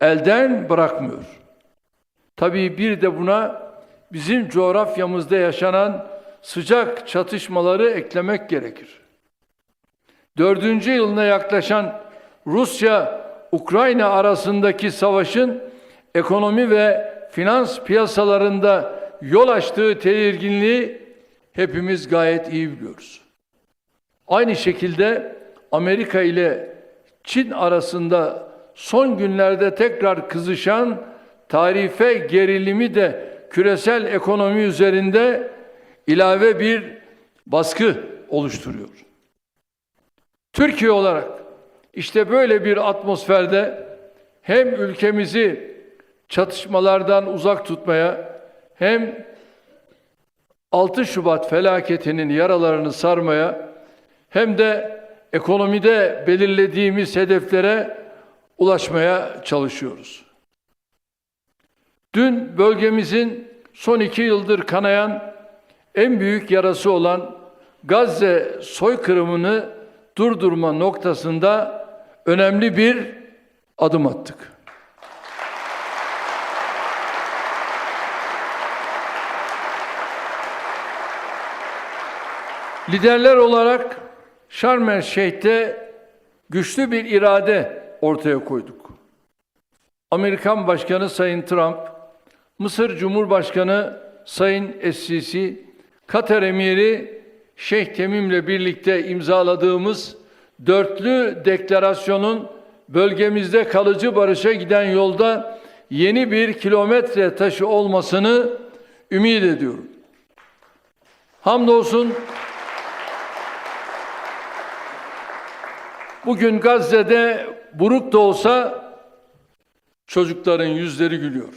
elden bırakmıyor. Tabii bir de buna bizim coğrafyamızda yaşanan sıcak çatışmaları eklemek gerekir. Dördüncü yılına yaklaşan Rusya-Ukrayna arasındaki savaşın ekonomi ve finans piyasalarında yol açtığı tedirginliği hepimiz gayet iyi biliyoruz. Aynı şekilde Amerika ile Çin arasında son günlerde tekrar kızışan tarife gerilimi de küresel ekonomi üzerinde ilave bir baskı oluşturuyor. Türkiye olarak işte böyle bir atmosferde hem ülkemizi çatışmalardan uzak tutmaya hem 6 Şubat felaketinin yaralarını sarmaya hem de ekonomide belirlediğimiz hedeflere ulaşmaya çalışıyoruz. Dün bölgemizin son iki yıldır kanayan en büyük yarası olan Gazze soykırımını durdurma noktasında önemli bir adım attık. Liderler olarak Şarm el Şeyh'te güçlü bir irade ortaya koyduk. Amerikan Başkanı Sayın Trump, Mısır Cumhurbaşkanı Sayın Es-Sisi, Katar Emiri Şeyh Temim'le birlikte imzaladığımız dörtlü deklarasyonun bölgemizde kalıcı barışa giden yolda yeni bir kilometre taşı olmasını ümit ediyorum. Hamdolsun bugün Gazze'de buruk da olsa çocukların yüzleri gülüyor.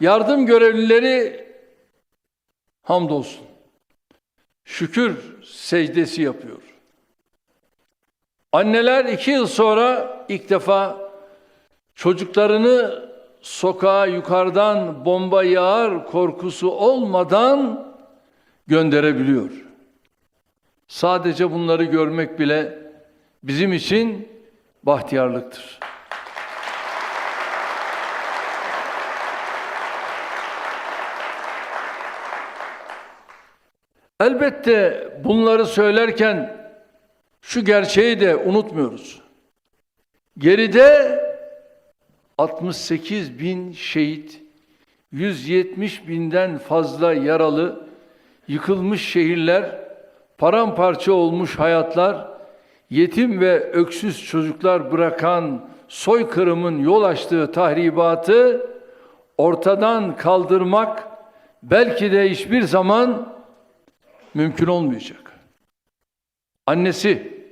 Yardım görevlileri hamdolsun. Şükür secdesi yapıyor. Anneler iki yıl sonra ilk defa çocuklarını sokağa yukarıdan bomba yağar korkusu olmadan gönderebiliyor. Sadece bunları görmek bile bizim için bahtiyarlıktır. Elbette bunları söylerken şu gerçeği de unutmuyoruz. Geride 68 bin şehit, 170 binden fazla yaralı, yıkılmış şehirler, paramparça olmuş hayatlar, yetim ve öksüz çocuklar bırakan soykırımın yol açtığı tahribatı ortadan kaldırmak belki de hiçbir zaman mümkün olmayacak. Annesi,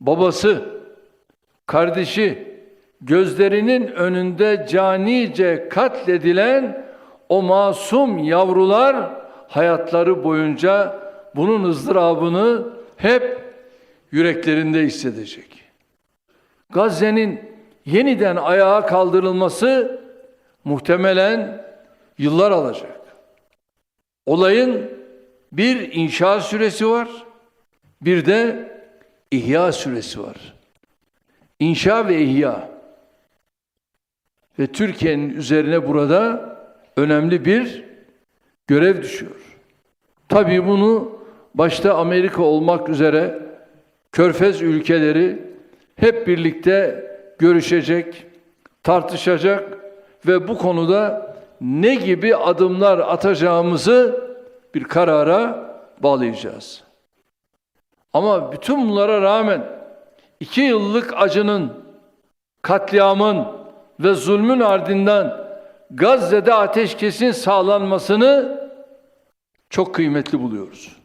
babası, kardeşi, gözlerinin önünde canice katledilen o masum yavrular hayatları boyunca bunun ızdırabını hep yüreklerinde hissedecek. Gazze'nin yeniden ayağa kaldırılması muhtemelen yıllar alacak. Olayın bir inşa süresi var, bir de ihya süresi var. İnşa ve ihya. Ve Türkiye'nin üzerine burada önemli bir görev düşüyor. Tabii bunu başta Amerika olmak üzere Körfez ülkeleri hep birlikte görüşecek, tartışacak ve bu konuda ne gibi adımlar atacağımızı bir karara bağlayacağız. Ama bütün bunlara rağmen iki yıllık acının, katliamın ve zulmün ardından Gazze'de ateşkesin sağlanmasını çok kıymetli buluyoruz.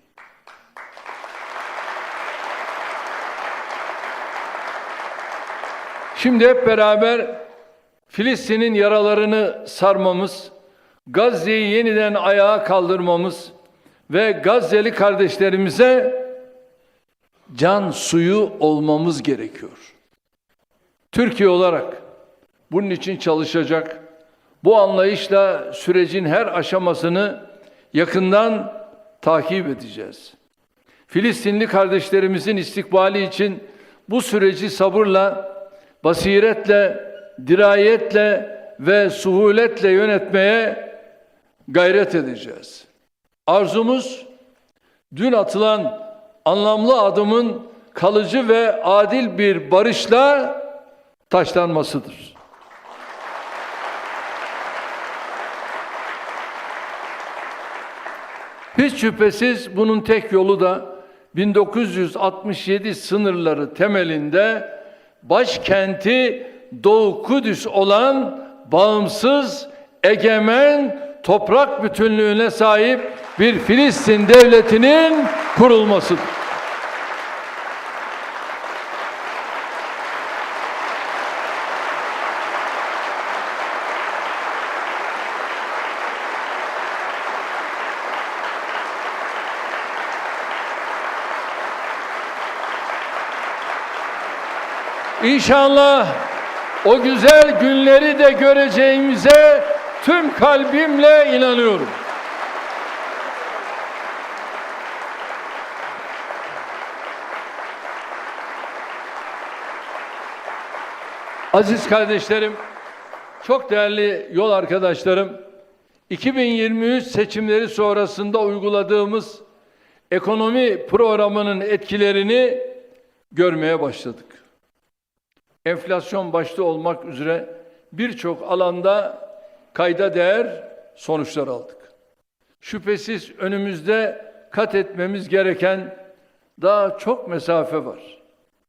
Şimdi hep beraber Filistin'in yaralarını sarmamız, Gazze'yi yeniden ayağa kaldırmamız ve Gazze'li kardeşlerimize can suyu olmamız gerekiyor. Türkiye olarak bunun için çalışacak. Bu anlayışla sürecin her aşamasını yakından takip edeceğiz. Filistinli kardeşlerimizin istikbali için bu süreci sabırla, basiretle, dirayetle ve suhuletle yönetmeye gayret edeceğiz. Arzumuz dün atılan anlamlı adımın kalıcı ve adil bir barışla taşlanmasıdır. Hiç şüphesiz bunun tek yolu da 1967 sınırları temelinde başkenti Doğu Kudüs olan bağımsız, egemen, toprak bütünlüğüne sahip bir Filistin devletinin kurulmasıdır. İnşallah o güzel günleri de göreceğimize tüm kalbimle inanıyorum. Aziz kardeşlerim, çok değerli yol arkadaşlarım, 2023 seçimleri sonrasında uyguladığımız ekonomi programının etkilerini görmeye başladık enflasyon başta olmak üzere birçok alanda kayda değer sonuçlar aldık. Şüphesiz önümüzde kat etmemiz gereken daha çok mesafe var.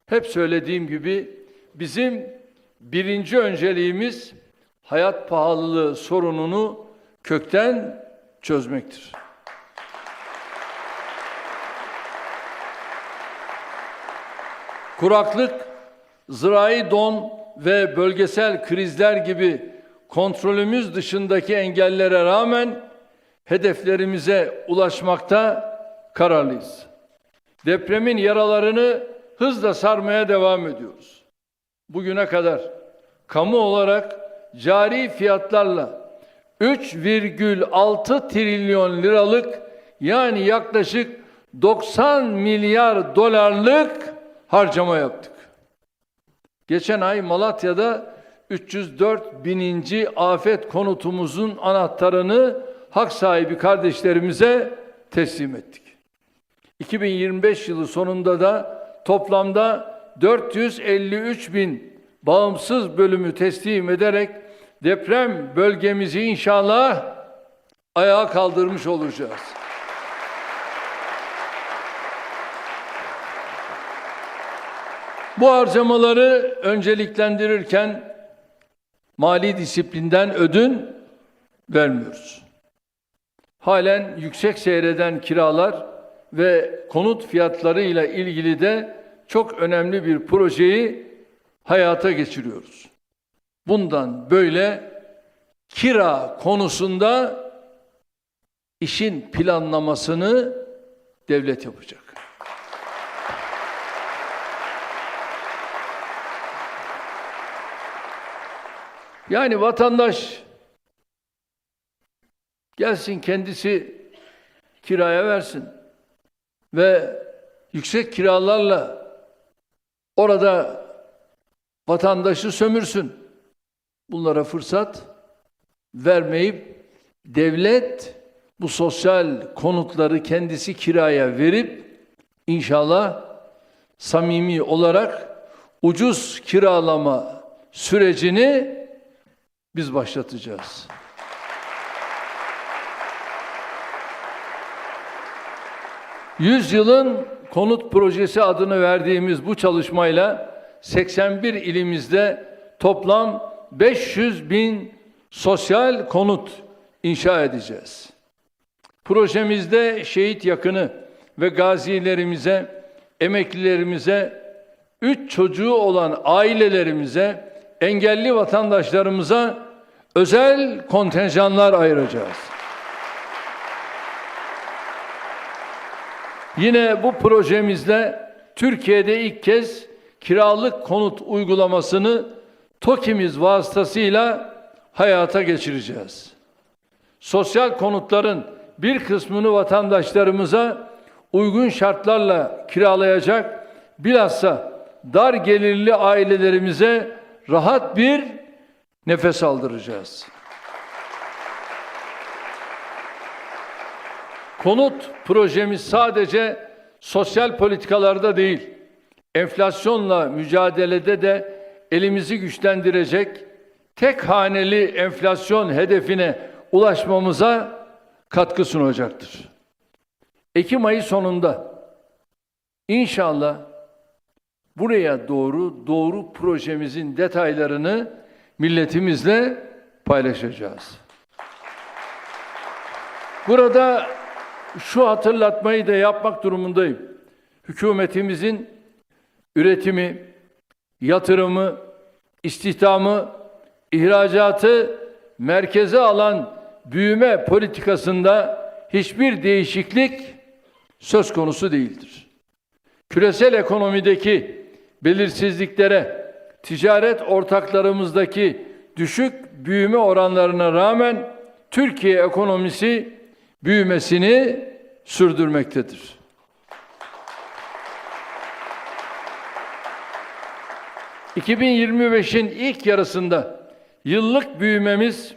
Hep söylediğim gibi bizim birinci önceliğimiz hayat pahalılığı sorununu kökten çözmektir. Kuraklık zirai don ve bölgesel krizler gibi kontrolümüz dışındaki engellere rağmen hedeflerimize ulaşmakta kararlıyız. Depremin yaralarını hızla sarmaya devam ediyoruz. Bugüne kadar kamu olarak cari fiyatlarla 3,6 trilyon liralık yani yaklaşık 90 milyar dolarlık harcama yaptık. Geçen ay Malatya'da 304 bininci afet konutumuzun anahtarını hak sahibi kardeşlerimize teslim ettik. 2025 yılı sonunda da toplamda 453 bin bağımsız bölümü teslim ederek deprem bölgemizi inşallah ayağa kaldırmış olacağız. Bu harcamaları önceliklendirirken mali disiplinden ödün vermiyoruz. Halen yüksek seyreden kiralar ve konut fiyatlarıyla ilgili de çok önemli bir projeyi hayata geçiriyoruz. Bundan böyle kira konusunda işin planlamasını devlet yapacak. Yani vatandaş gelsin kendisi kiraya versin ve yüksek kiralarla orada vatandaşı sömürsün. Bunlara fırsat vermeyip devlet bu sosyal konutları kendisi kiraya verip inşallah samimi olarak ucuz kiralama sürecini biz başlatacağız. Yüzyılın konut projesi adını verdiğimiz bu çalışmayla 81 ilimizde toplam 500 bin sosyal konut inşa edeceğiz. Projemizde şehit yakını ve gazilerimize, emeklilerimize, üç çocuğu olan ailelerimize, engelli vatandaşlarımıza özel kontenjanlar ayıracağız. Yine bu projemizle Türkiye'de ilk kez kiralık konut uygulamasını TOKİ'miz vasıtasıyla hayata geçireceğiz. Sosyal konutların bir kısmını vatandaşlarımıza uygun şartlarla kiralayacak, bilhassa dar gelirli ailelerimize rahat bir nefes aldıracağız. Konut projemiz sadece sosyal politikalarda değil, enflasyonla mücadelede de elimizi güçlendirecek, tek haneli enflasyon hedefine ulaşmamıza katkı sunacaktır. Ekim ayı sonunda inşallah buraya doğru doğru projemizin detaylarını milletimizle paylaşacağız. Burada şu hatırlatmayı da yapmak durumundayım. Hükümetimizin üretimi, yatırımı, istihdamı, ihracatı merkeze alan büyüme politikasında hiçbir değişiklik söz konusu değildir. Küresel ekonomideki belirsizliklere, ticaret ortaklarımızdaki düşük büyüme oranlarına rağmen Türkiye ekonomisi büyümesini sürdürmektedir. ...2025'in ilk yarısında yıllık büyümemiz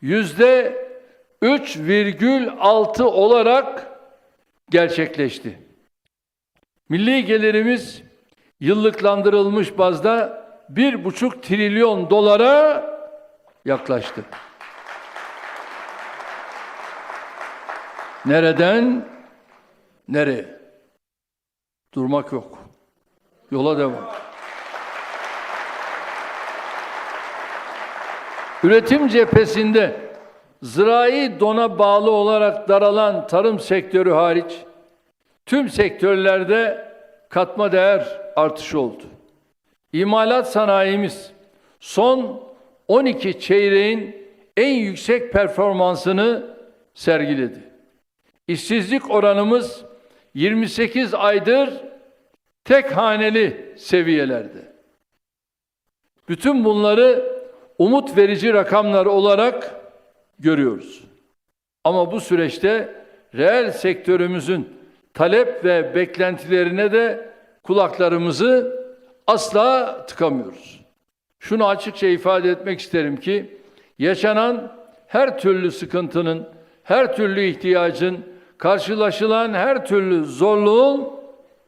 yüzde 3,6 olarak gerçekleşti. Milli gelirimiz yıllıklandırılmış bazda bir buçuk trilyon dolara yaklaştı. Nereden nereye? Durmak yok. Yola devam. Üretim cephesinde zirai dona bağlı olarak daralan tarım sektörü hariç tüm sektörlerde katma değer artışı oldu. İmalat sanayimiz son 12 çeyreğin en yüksek performansını sergiledi. İşsizlik oranımız 28 aydır tek haneli seviyelerde. Bütün bunları umut verici rakamlar olarak görüyoruz. Ama bu süreçte reel sektörümüzün talep ve beklentilerine de kulaklarımızı asla tıkamıyoruz. Şunu açıkça ifade etmek isterim ki yaşanan her türlü sıkıntının, her türlü ihtiyacın, karşılaşılan her türlü zorluğun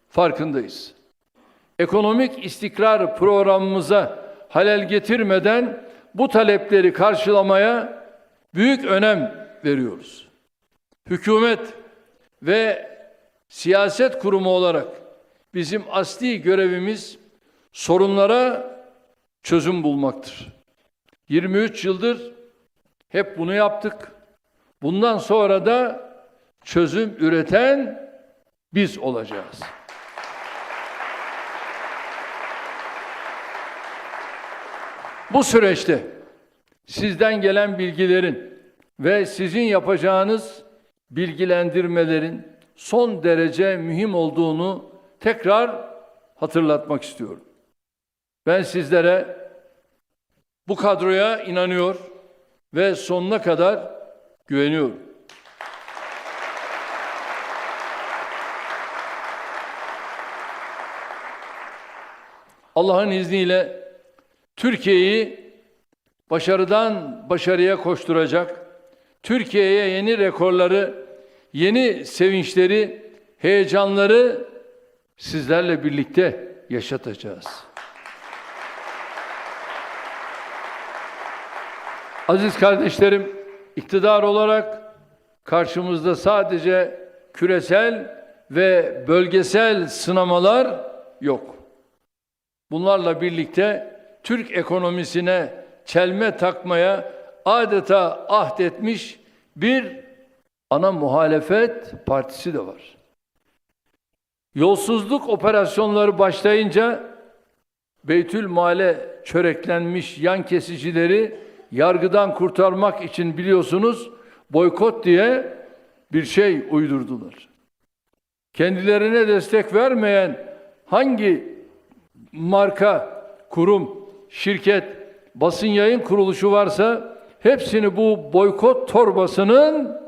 farkındayız. Ekonomik istikrar programımıza halel getirmeden bu talepleri karşılamaya büyük önem veriyoruz. Hükümet ve siyaset kurumu olarak bizim asli görevimiz sorunlara çözüm bulmaktır. 23 yıldır hep bunu yaptık. Bundan sonra da çözüm üreten biz olacağız. Bu süreçte sizden gelen bilgilerin ve sizin yapacağınız bilgilendirmelerin son derece mühim olduğunu tekrar hatırlatmak istiyorum. Ben sizlere bu kadroya inanıyor ve sonuna kadar güveniyorum. Allah'ın izniyle Türkiye'yi başarıdan başarıya koşturacak, Türkiye'ye yeni rekorları, yeni sevinçleri, heyecanları sizlerle birlikte yaşatacağız. Aziz kardeşlerim, iktidar olarak karşımızda sadece küresel ve bölgesel sınamalar yok. Bunlarla birlikte Türk ekonomisine çelme takmaya adeta ahdetmiş bir ana muhalefet partisi de var. Yolsuzluk operasyonları başlayınca Beytül Male çöreklenmiş yan kesicileri yargıdan kurtarmak için biliyorsunuz boykot diye bir şey uydurdular. Kendilerine destek vermeyen hangi marka, kurum, şirket, basın yayın kuruluşu varsa hepsini bu boykot torbasının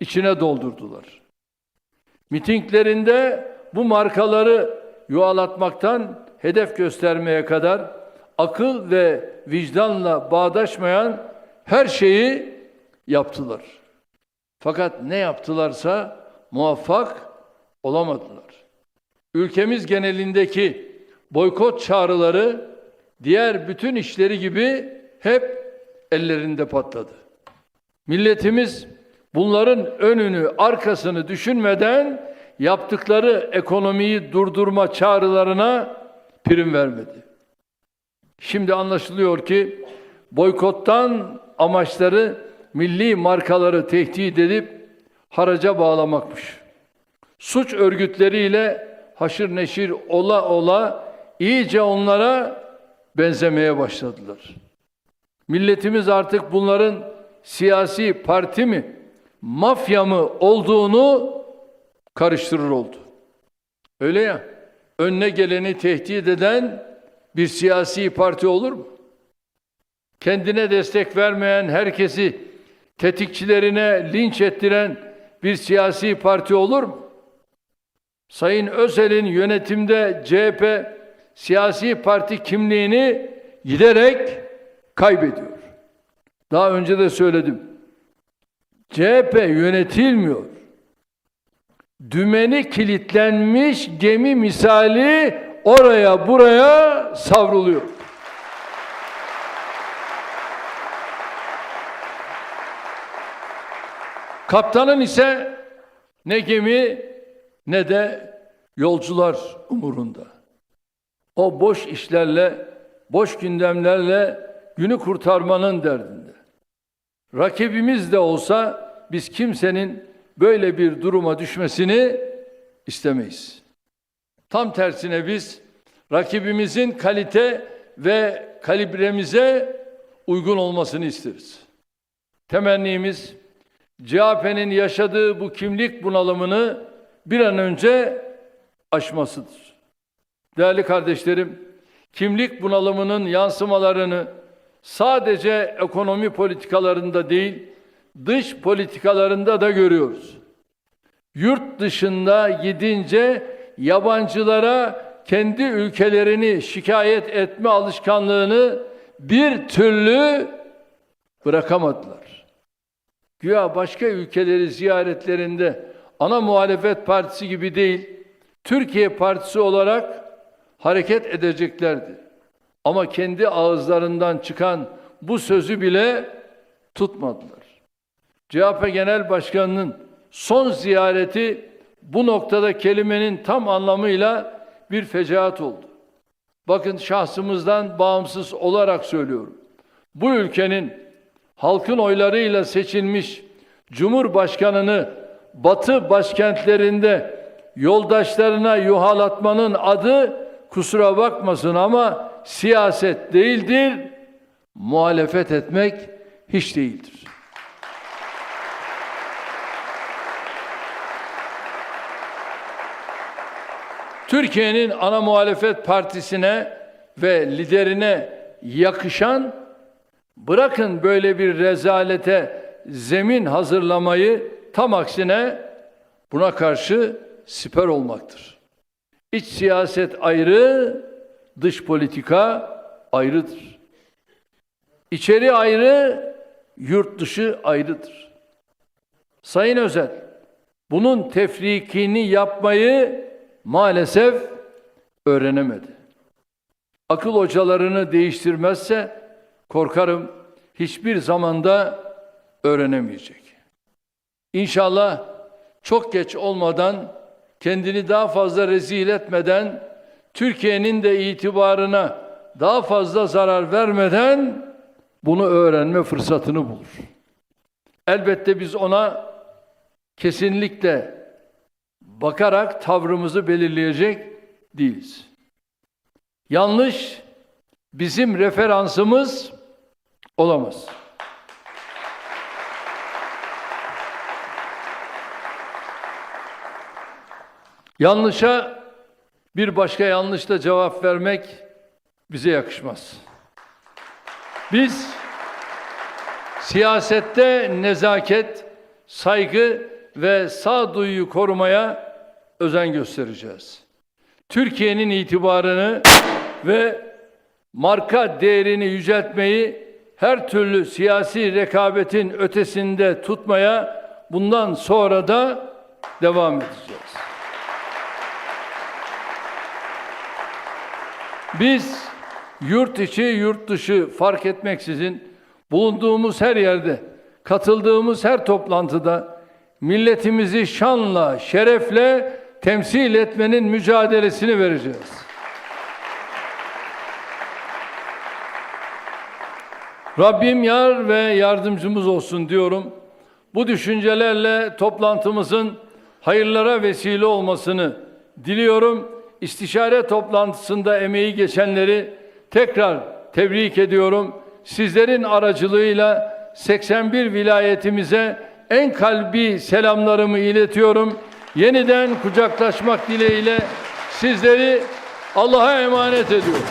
içine doldurdular. Mitinglerinde bu markaları yuvalatmaktan hedef göstermeye kadar akıl ve vicdanla bağdaşmayan her şeyi yaptılar. Fakat ne yaptılarsa muvaffak olamadılar. Ülkemiz genelindeki boykot çağrıları diğer bütün işleri gibi hep ellerinde patladı. Milletimiz bunların önünü, arkasını düşünmeden yaptıkları ekonomiyi durdurma çağrılarına prim vermedi. Şimdi anlaşılıyor ki boykottan amaçları milli markaları tehdit edip haraca bağlamakmış. Suç örgütleriyle haşır neşir ola ola iyice onlara benzemeye başladılar. Milletimiz artık bunların siyasi parti mi, mafya mı olduğunu karıştırır oldu. Öyle ya, önüne geleni tehdit eden bir siyasi parti olur mu? Kendine destek vermeyen herkesi tetikçilerine linç ettiren bir siyasi parti olur mu? Sayın Özel'in yönetimde CHP siyasi parti kimliğini giderek kaybediyor. Daha önce de söyledim. CHP yönetilmiyor. Dümeni kilitlenmiş gemi misali oraya buraya savruluyor. Kaptanın ise ne gemi ne de yolcular umurunda. O boş işlerle, boş gündemlerle günü kurtarmanın derdinde. Rakibimiz de olsa biz kimsenin böyle bir duruma düşmesini istemeyiz. Tam tersine biz rakibimizin kalite ve kalibremize uygun olmasını isteriz. Temennimiz CHP'nin yaşadığı bu kimlik bunalımını bir an önce aşmasıdır. Değerli kardeşlerim, kimlik bunalımının yansımalarını sadece ekonomi politikalarında değil, dış politikalarında da görüyoruz. Yurt dışında gidince yabancılara kendi ülkelerini şikayet etme alışkanlığını bir türlü bırakamadılar. Güya başka ülkeleri ziyaretlerinde ana muhalefet partisi gibi değil, Türkiye partisi olarak hareket edeceklerdi. Ama kendi ağızlarından çıkan bu sözü bile tutmadılar. CHP Genel Başkanı'nın son ziyareti bu noktada kelimenin tam anlamıyla bir fecaat oldu. Bakın şahsımızdan bağımsız olarak söylüyorum. Bu ülkenin halkın oylarıyla seçilmiş Cumhurbaşkanını Batı başkentlerinde yoldaşlarına yuhalatmanın adı kusura bakmasın ama siyaset değildir, muhalefet etmek hiç değildir. Türkiye'nin ana muhalefet partisine ve liderine yakışan bırakın böyle bir rezalete zemin hazırlamayı tam aksine buna karşı siper olmaktır. İç siyaset ayrı, dış politika ayrıdır. İçeri ayrı, yurt dışı ayrıdır. Sayın Özel, bunun tefrikini yapmayı maalesef öğrenemedi. Akıl hocalarını değiştirmezse korkarım hiçbir zamanda öğrenemeyecek. İnşallah çok geç olmadan kendini daha fazla rezil etmeden Türkiye'nin de itibarına daha fazla zarar vermeden bunu öğrenme fırsatını bulur. Elbette biz ona kesinlikle bakarak tavrımızı belirleyecek değiliz. Yanlış bizim referansımız olamaz. Yanlışa bir başka yanlışla cevap vermek bize yakışmaz. Biz siyasette nezaket, saygı ve sağduyuyu korumaya özen göstereceğiz. Türkiye'nin itibarını ve marka değerini yüceltmeyi her türlü siyasi rekabetin ötesinde tutmaya bundan sonra da devam edeceğiz. Biz yurt içi, yurt dışı fark etmeksizin bulunduğumuz her yerde, katıldığımız her toplantıda milletimizi şanla, şerefle temsil etmenin mücadelesini vereceğiz. Rabbim yar ve yardımcımız olsun diyorum. Bu düşüncelerle toplantımızın hayırlara vesile olmasını diliyorum. İstişare toplantısında emeği geçenleri tekrar tebrik ediyorum. Sizlerin aracılığıyla 81 vilayetimize en kalbi selamlarımı iletiyorum. Yeniden kucaklaşmak dileğiyle sizleri Allah'a emanet ediyorum.